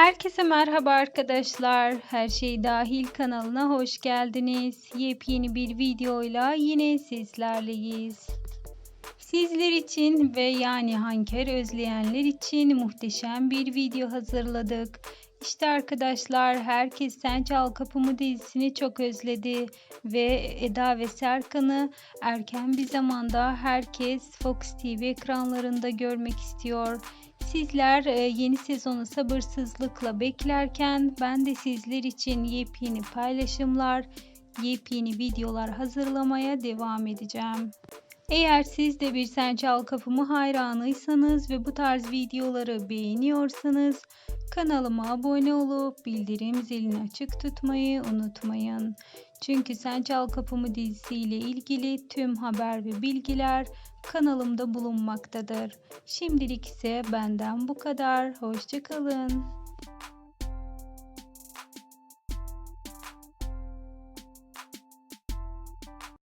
Herkese merhaba arkadaşlar. Her şey dahil kanalına hoş geldiniz. Yepyeni bir videoyla yine sizlerleyiz. Sizler için ve yani Hanker özleyenler için muhteşem bir video hazırladık. İşte arkadaşlar herkes Sen Çal Kapımı dizisini çok özledi ve Eda ve Serkan'ı erken bir zamanda herkes Fox TV ekranlarında görmek istiyor. Sizler e, yeni sezonu sabırsızlıkla beklerken ben de sizler için yepyeni paylaşımlar, yepyeni videolar hazırlamaya devam edeceğim. Eğer siz de bir Sen Çal Kapımı hayranıysanız ve bu tarz videoları beğeniyorsanız kanalıma abone olup bildirim zilini açık tutmayı unutmayın. Çünkü Sen Çal Kapımı dizisiyle ilgili tüm haber ve bilgiler kanalımda bulunmaktadır. Şimdilik ise benden bu kadar. Hoşçakalın.